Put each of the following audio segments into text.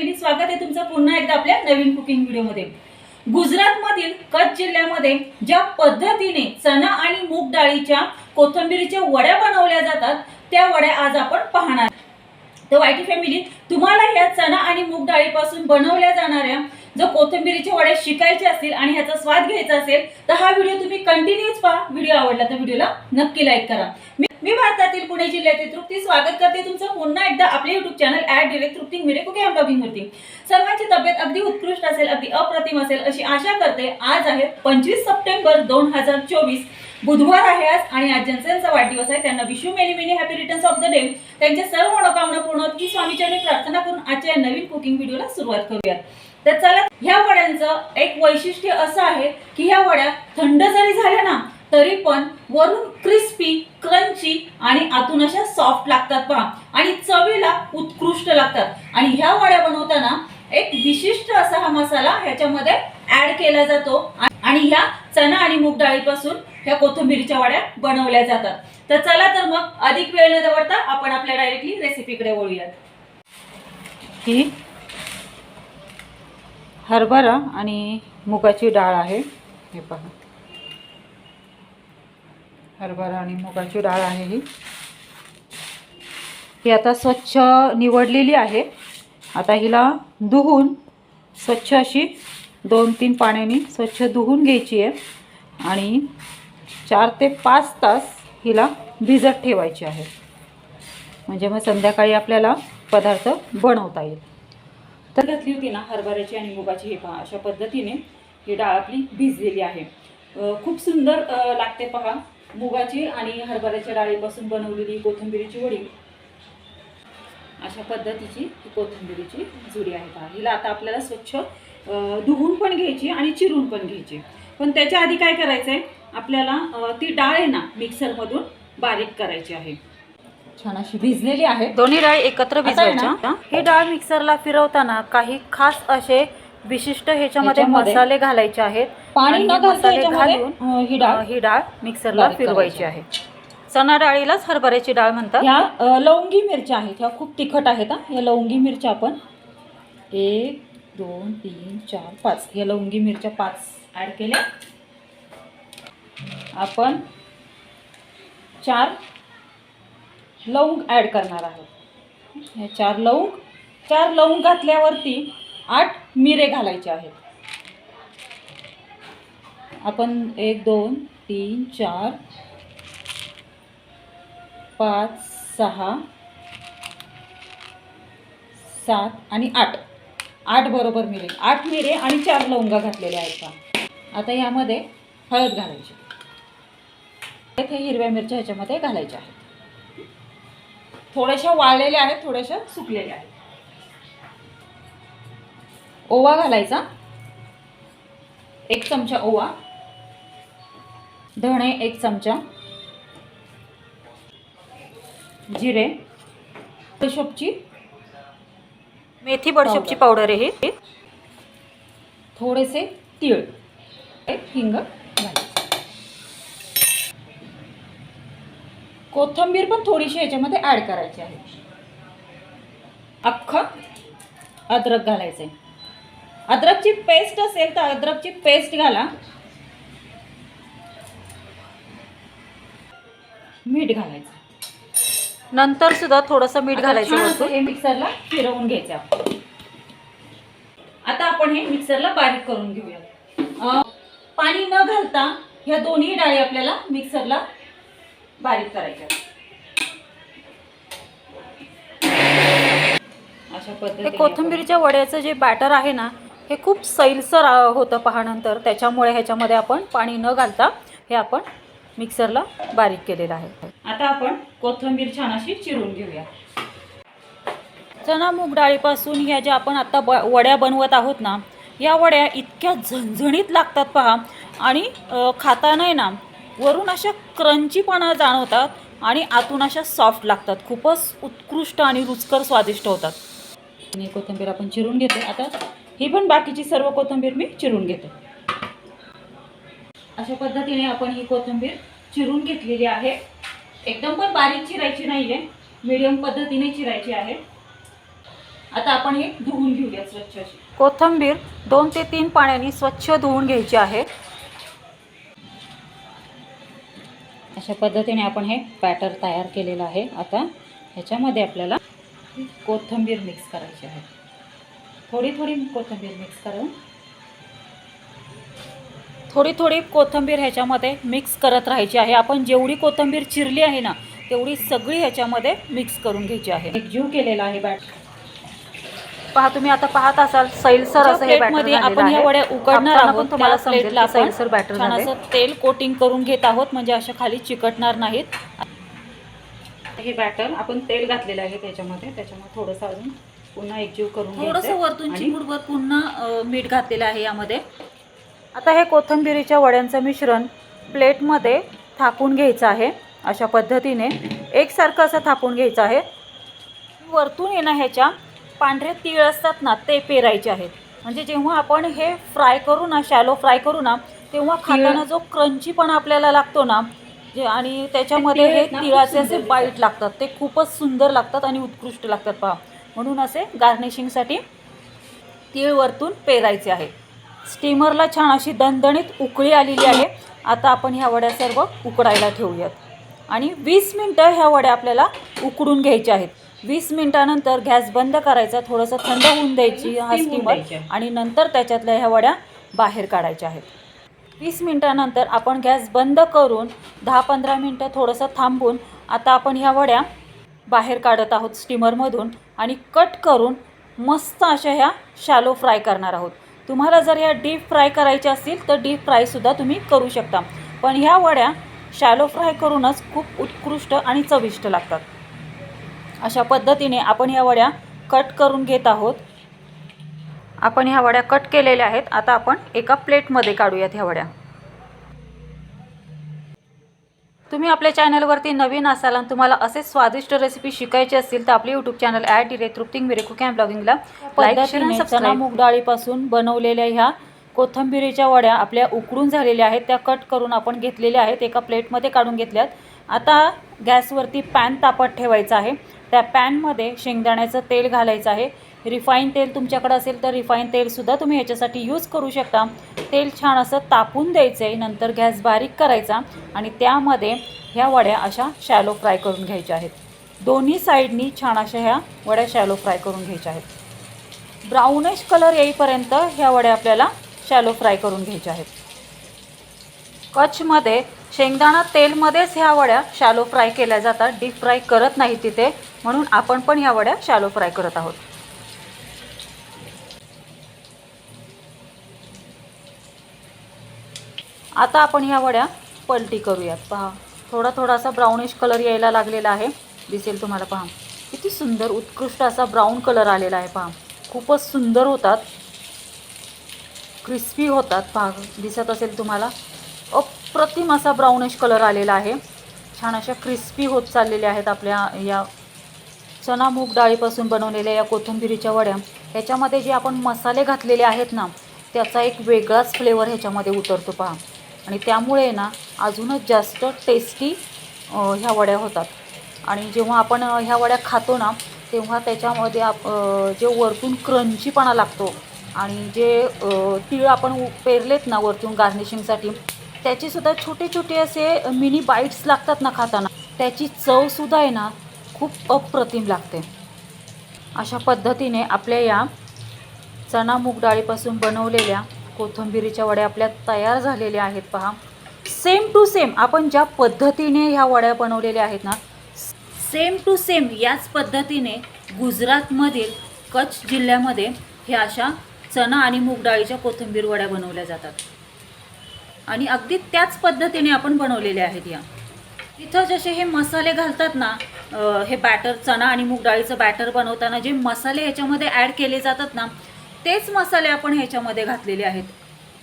Family स्वागत आहे तुमचं. पुन्हा एकदा आपल्या नवीन कुकिंग व्हिडिओमध्ये गुजरातमधील कच्छ जिल्ह्यामध्ये ज्या पद्धतीने चणा आणि मूग डाळीच्या कोथिंबिरीच्या वड्या बनवल्या जातात त्या वड्या आज आपण पाहणार तर वायटी फॅमिली तुम्हाला ह्या चणा आणि मूग डाळीपासून बनवल्या जाणाऱ्या जर कोथिंबिरीच्या वड्या शिकायच्या असतील आणि ह्याचा स्वाद घ्यायचा असेल तर हा व्हिडिओ तुम्ही कंटिन्यूच पहा. व्हिडिओ आवडला तर व्हिडिओला नक्की लाईक करा. मी भारतातील पुणे जिल्ह्यातील तृप्ती स्वागत करते. तुमचं पुन्हा एकदा आपले युट्यूब चॅनल ॲड डिरेक्ट तृप्ती मिरे कुके ब्लॉगिंग वरती सर्वांची तब्येत अगदी उत्कृष्ट असेल अगदी अप्रतिम असेल अशी आशा करते. आज आहे पंचवीस सप्टेंबर दोन हजार चोवीस. बुधवार आहे आज आणि आज ज्यांचा वाढदिवस आहे. त्यांना विश्व many many happy returns of the day त्यांच्या सर्व मनोकामना पूर्ण होत. की स्वामीचरणी प्रार्थना करून आजच्या या नवीन कुकिंग व्हिडिओला सुरुवात करूयात तर चला ह्या वड्यांचं एक वैशिष्ट्य असं आहे की ह्या वड्या थंड जरी झाल्या ना तरी पण वरून क्रिस्पी क्रंची आणि आतून अशा सॉफ्ट लागतात पहा. आणि चवीला उत्कृष्ट लागतात. आणि ह्या वड्या बनवताना एक विशिष्ट असा हा मसाला ह्याच्यामध्ये ऍड केला जातो. आणि ह्या चणा आणि मूग डाळीपासून ह्या कोथिंबीरच्या वड्या बनवल्या जातात. तर चला तर मग अधिक वेळ न दवडता आपण आपल्या डायरेक्टली रेसिपीकडे वळूयात. ही हरभरा आणि मुगाची डाळ आहे. हे पहा. हरभरा आणि मुगाची डाळ आहे ही. ही आता स्वच्छ निवडलेली आहे. आता हिला धुवून स्वच्छ अशी दोन तीन पाण्याने स्वच्छ धुवून घ्यायची आहे. आणि चार ते पाच तास हिला भिजत ठेवायची आहे. म्हणजे मग संध्याकाळी आपल्याला पदार्थ बनवता येईल. तर घातली होती ना हरभऱ्याची आणि मुगाची हे पहा अशा पद्धतीने ही डाळ आपली भिजलेली आहे. खूप सुंदर लागते पहा. मुगाची आणि हरभऱ्याच्या डाळीपासून बनवलेली कोथिंबिरीची वडी. अशा पद्धतीची ही कोथिंबिरीची जुडी आहे पहा. हिला आता आपल्याला स्वच्छ धुवून पण घ्यायची आणि चिरून पण घ्यायची. पण त्याच्या आधी काय करायचं आहे आपल्याला ती डाळ आहे ना मिक्सरमधून बारीक करायची आहे. छान अशी भिजलेली आहे. दोन्ही डाळ एकत्र भिजवायच्या. ही डाळ मिक्सरला फिरवताना काही खास असे विशिष्ट ह्याच्यामध्ये ह्याच्यामध्ये मसाले घालायचे आहेत पाणी आणि न हे घालता मसाले याच्यामध्ये, घालून अ, ही डाळ अ, ही डाळ मिक्सरला बारीक फिरवायची. आहे. चणा डाळीलाच हरभऱ्याची डाळ म्हणतात. ह्या अ, लवंगी मिरच्या आहेत. ह्या खूप तिखट आहेत हा. या लवंगी मिरच्या आपण एक दोन तीन चार पाच. या लवंगी मिरच्या पाच ॲड केल्या. आपण चार लवंग ॲड करणार आहोत. हे चार लवंग चार लवंग घातल्यावरती आठ मिरे घालायचे आहेत. आपण एक दोन तीन चार पाच सहा सात आणि आठ. आठ बरोबर मिरे. आठ मिरे आणि चार लवंगा घातलेल्या आहेत का आता यामध्ये हळद घालायची. हे हिरव्या मिरच्या ह्याच्यामध्ये घालायच्या आहेत. थोड्याशा वाळलेल्या आहेत थोड्याशा सुकलेल्या आहेत. ओवा घालायचा. एक चमचा ओवा. धणे एक चमचा. जिरे. बडीशोपची. मेथी बडशोपची पावडर. आहे ही. थोडेसे तीळ. एक हिंग कोथिंबीर पण थोडीशी याच्यामध्ये ॲड करायची आहे. अख्खं अद्रक घालायचं आहे अद्रकची पेस्ट असेल तर अद्रकची पेस्ट घाला मीठ घालायचं नंतर सुद्धा थोडंसं मीठ घालायचं. हे मिक्सरला फिरवून घ्यायचं. आता आपण हे मिक्सरला बारीक करून घेऊया पाणी न घालता ह्या दोन्ही डाळी आपल्याला मिक्सरला बारीक करायच्या कोथिंबीरच्या वड्याचं जे बॅटर आहे ना हे खूप सैलसर होतं पहानंतर त्याच्यामुळे ह्याच्यामध्ये आपण पाणी न घालता हे आपण मिक्सरला बारीक केलेलं आहे. आता आपण कोथिंबीर छान अशी चिरून घेऊया. चणा मूग डाळीपासून ह्या ज्या आपण आता ब वड्या बनवत आहोत ना या वड्या इतक्या झणझणीत लागतात पहा. आणि खाताना ना वरून अशा क्रंचीपणा जाणवतात आणि आतून अशा सॉफ्ट लागतात. खूपच उत्कृष्ट आणि रुचकर स्वादिष्ट होतात. आणि कोथिंबीर आपण चिरून घेतो. आता ही पण बाकीची सर्व कोथिंबीर मी चिरून घेतो. अशा पद्धतीने आपण ही कोथिंबीर चिरून घेतलेली आहे. एकदम पण बारीक चिरायची नाही आहे मीडियम पद्धतीने चिरायची आहे. आता आपण हे धुवून घेऊया स्वच्छ अशी. कोथिंबीर दोन ते तीन पाण्याने स्वच्छ धुवून घ्यायची आहे. अशा पद्धतीने आपण हे बॅटर तयार केलेलं आहे. आता ह्याच्यामध्ये आपल्याला कोथिंबीर मिक्स करायची आहे. थोडी थोडी कोथिंबीर मिक्स करून. थोडी थोडी कोथिंबीर ह्याच्यामध्ये मिक्स करत राहायची आहे. आपण जेवढी कोथिंबीर चिरली आहे ना तेवढी सगळी ह्याच्यामध्ये मिक्स करून घ्यायची आहे. एकजीव केलेला आहे बॅट. पहा तुम्ही आता पाहत असाल सैलसर असं हे मध्ये आपण ह्या. वड्या उकडणार आहोत. तुम्हाला सैलसर बॅटर छान. असं तेल कोटिंग करून घेत आहोत. म्हणजे अशा खाली चिकटणार नाहीत. हे बॅटर आपण तेल घातलेलं आहे त्याच्यामध्ये. त्याच्यामुळे थोडंसं अजून पुन्हा एकजीव करून थोडस. वरतून चिमूटभर पुन्हा मीठ घातलेलं आहे यामध्ये. आता हे कोथिंबिरीच्या वड्यांचं मिश्रण प्लेटमध्ये थापून घ्यायचं आहे. अशा पद्धतीने एकसारखं असं थापून घ्यायचं आहे. वरतून येणं ह्याच्या पांढरे तीळ असतात ना ते पेरायचे आहेत. म्हणजे जेव्हा आपण हे फ्राय करू ना शॅलो फ्राय करू ना तेव्हा खाताना जो क्रंचीपणा आपल्याला लागतो ना जे आणि त्याच्यामध्ये हे तिळाचे असे बाईट लागतात. ते खूपच सुंदर लागतात आणि उत्कृष्ट लागतात पहा. म्हणून असे गार्निशिंगसाठी तीळ वरतून पेरायचे आहे. स्टीमरला छान अशी दणदणीत उकळी आलेली आहे. आता आपण ह्या वड्या सर्व उकडायला ठेवूयात. आणि वीस मिनटं ह्या वड्या आपल्याला उकडून घ्यायच्या आहेत. वीस मिनटानंतर गॅस बंद करायचा थोडंसं थंड होऊन द्यायची हा स्टीमर. आणि नंतर त्याच्यातल्या ह्या वड्या बाहेर काढायच्या आहेत. वीस मिनटानंतर आपण गॅस बंद करून दहा पंधरा मिनटं थोडंसं थांबून आता आपण ह्या वड्या बाहेर काढत आहोत स्टीमरमधून आणि कट करून मस्त अशा ह्या शॅलो फ्राय करणार आहोत. तुम्हाला जर ह्या डीप फ्राय करायच्या असतील तर डीप फ्रायसुद्धा तुम्ही करू शकता. पण ह्या वड्या शॅलो फ्राय करूनच खूप उत्कृष्ट आणि चविष्ट लागतात. अशा पद्धतीने आपण ह्या वड्या कट करून घेत आहोत. आपण ह्या वड्या कट केलेल्या आहेत. आता आपण एका प्लेटमध्ये काढूयात ह्या वड्या. तुम्ही आपल्या चॅनलवरती नवीन असाल आणि तुम्हाला असे स्वादिष्ट रेसिपी शिकायचे असतील तर आपले यूट्यूब चॅनल ॲड डिरे तृप्तिंग मिरे कुक अँड ब्लॉगिंगला पद्धतीने मूग डाळीपासून बनवलेल्या ह्या कोथंबिरीच्या वड्या आपल्या उकडून झालेल्या आहेत. त्या कट करून आपण घेतलेल्या आहेत. एका प्लेटमध्ये काढून घेतल्यात. आता गॅसवरती पॅन तापत ठेवायचा आहे. त्या पॅनमध्ये शेंगदाण्याचं तेल घालायचं आहे. रिफाईन तेल तुमच्याकडे असेल तर रिफाईन तेलसुद्धा तुम्ही ह्याच्यासाठी यूज करू शकता. तेल छान असं तापून द्यायचं आहे नंतर गॅस बारीक करायचा आणि त्यामध्ये ह्या वड्या अशा शॅलो फ्राय करून घ्यायच्या आहेत. दोन्ही साईडनी छान अशा ह्या वड्या शॅलो फ्राय करून घ्यायच्या आहेत. ब्राउनिश कलर येईपर्यंत ह्या वड्या आपल्याला शॅलो फ्राय करून घ्यायच्या आहेत. कच्छमध्ये शेंगदाणा तेलमध्येच ह्या वड्या शॅलो फ्राय केल्या जातात. डीप फ्राय करत नाही तिथे म्हणून आपण पण ह्या वड्या शॅलो फ्राय करत आहोत. आता आपण ह्या वड्या पलटी करूयात. पहा थोडा थोडासा ब्राउनिश कलर यायला लागलेला आहे. दिसेल तुम्हाला पहा. किती सुंदर उत्कृष्ट असा ब्राऊन कलर आलेला आहे पहा. खूपच सुंदर होतात. क्रिस्पी होतात पहा. दिसत असेल तुम्हाला. अप्रतिम असा ब्राउनिश कलर आलेला आहे. छान अशा क्रिस्पी होत चाललेल्या आहेत आपल्या या चना मूग डाळीपासून बनवलेल्या या कोथिंबिरीच्या वड्या. ह्याच्यामध्ये जे आपण मसाले घातलेले आहेत ना त्याचा एक वेगळाच फ्लेवर ह्याच्यामध्ये उतरतो पहा. आणि त्यामुळे ना अजूनच जास्त टेस्टी ह्या वड्या होतात. आणि जेव्हा आपण ह्या वड्या खातो ना तेव्हा त्याच्यामध्ये आप जे वरतून क्रंचीपणा लागतो आणि जे तिळ तीळ आपण उ- पेरलेत ना वरतून गार्निशिंगसाठी त्याचेसुद्धा छोटे छोटे असे मिनी बाईट्स लागतात ना खाताना त्याची चवसुद्धा आहे ना खूप अप्रतिम लागते. अशा पद्धतीने आपल्या या चणा मूग डाळीपासून बनवलेल्या कोथिंबिरीच्या वड्या आपल्या तयार झालेल्या आहेत पहा. सेम टू सेम आपण ज्या पद्धतीने ह्या वड्या बनवलेल्या आहेत ना सेम टू सेम याच पद्धतीने गुजरातमधील कच्छ जिल्ह्यामध्ये हे अशा चणा आणि मूग डाळीच्या कोथिंबीर वड्या बनवल्या जातात. आणि अगदी त्याच पद्धतीने आपण बनवलेल्या आहेत या. तिथं जसे हे मसाले घालतात ना हे बॅटर चणा आणि मूग डाळीचं बॅटर बनवताना जे मसाले ह्याच्यामध्ये ॲड केले जातात ना तेच मसाले आपण ह्याच्यामध्ये घातलेले आहेत.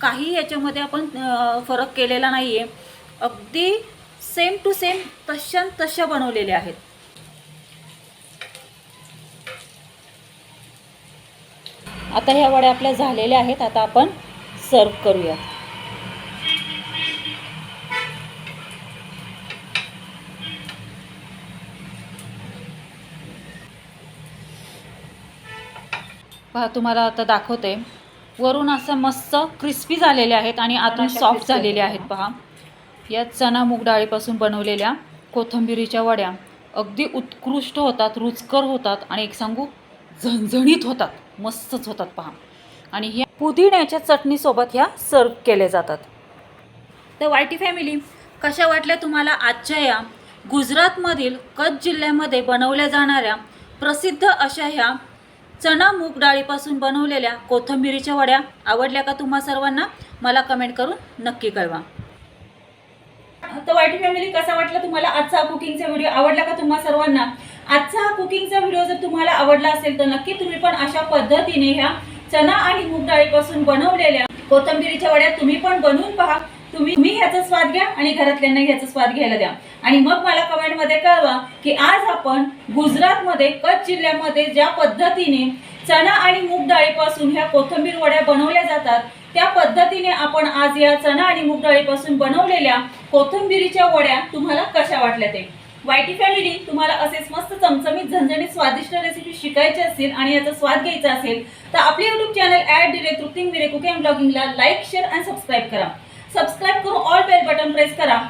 काही ह्याच्यामध्ये आपण फरक केलेला नाही आहे अगदी सेम टू सेम तशा तशा बनवलेल्या आहेत. आता ह्या वड्या आपल्या झालेल्या आहेत. आता आपण सर्व करूया पहा तुम्हाला आता दाखवते. वरून असं मस्त क्रिस्पी झालेले आहेत आणि आतून सॉफ्ट झालेले आहेत. पहा. या चना मूग डाळीपासून बनवलेल्या कोथिंबिरीच्या वड्या अगदी उत्कृष्ट होतात रुचकर होतात आणि एक सांगू झणझणीत होतात मस्तच होतात पहा. आणि ह्या पुदिन्याच्या चटणीसोबत ह्या सर्व केले जातात. तर वायटी फॅमिली कशा वाटल्या तुम्हाला आजच्या या गुजरातमधील कच्छ जिल्ह्यामध्ये बनवल्या जाणाऱ्या प्रसिद्ध अशा ह्या चणा मूग डाळीपासून बनवलेल्या कोथंबिरीच्या वड्या आवडल्या का तुम्हा सर्वांना? मला कमेंट करून नक्की कळवा. तर वाईट फॅमिली कसा वाटला तुम्हाला आजचा कुकिंगचा व्हिडिओ आवडला का तुम्हा सर्वांना? आजचा हा कुकिंगचा व्हिडिओ जर तुम्हाला आवडला असेल तर नक्की तुम्ही पण अशा पद्धतीने ह्या चणा आणि मूग डाळीपासून बनवलेल्या कोथंबिरीच्या वड्या तुम्ही पण बनवून पहा. तुम्ही ह्याचा स्वाद घ्या आणि घरातल्यांना ह्याचा स्वाद घ्यायला द्या. आणि मग मला कमेंटमध्ये कळवा की आज आपण गुजरातमध्ये कच्छ जिल्ह्यामध्ये ज्या पद्धतीने चणा आणि मूग डाळीपासून ह्या कोथिंबीर वड्या बनवल्या जातात त्या पद्धतीने आपण आज या चणा आणि मूग डाळीपासून बनवलेल्या कोथिंबिरीच्या वड्या तुम्हाला कशा वाटल्या ते? वायटी फॅमिली तुम्हाला असेच मस्त चमचमीत झणझणीत स्वादिष्ट रेसिपी शिकायची असेल आणि याचा स्वाद घ्यायचा असेल तर आपले युट्यूब चॅनल ॲट डिले तृप्तिंग मिरे कुकिंग ब्लॉगिंगला लाईक शेअर आणि सबस्क्राईब करा. सबस्क्राईब करून ऑल बेल बटन प्रेस करा.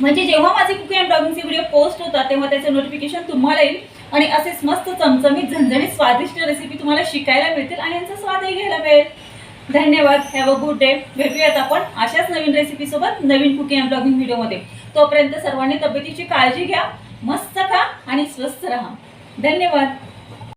म्हणजे जेव्हा माझे कुकिंग अँड ब्लॉगिंगचे व्हिडिओ पोस्ट होतात तेव्हा त्याचं नोटिफिकेशन तुम्हाला येईल. आणि असेच मस्त चमचमीत झणझणीत स्वादिष्ट रेसिपी तुम्हाला शिकायला मिळतील आणि यांचा स्वादही घ्यायला मिळेल. धन्यवाद. हॅव अ गुड डे भेटूयात आपण अशाच नवीन रेसिपीसोबत नवीन कुकिंग अँड ब्लॉगिंग व्हिडिओमध्ये तोपर्यंत सर्वांनी तब्येतीची काळजी घ्या मस्त खा आणि स्वस्थ राहा. धन्यवाद.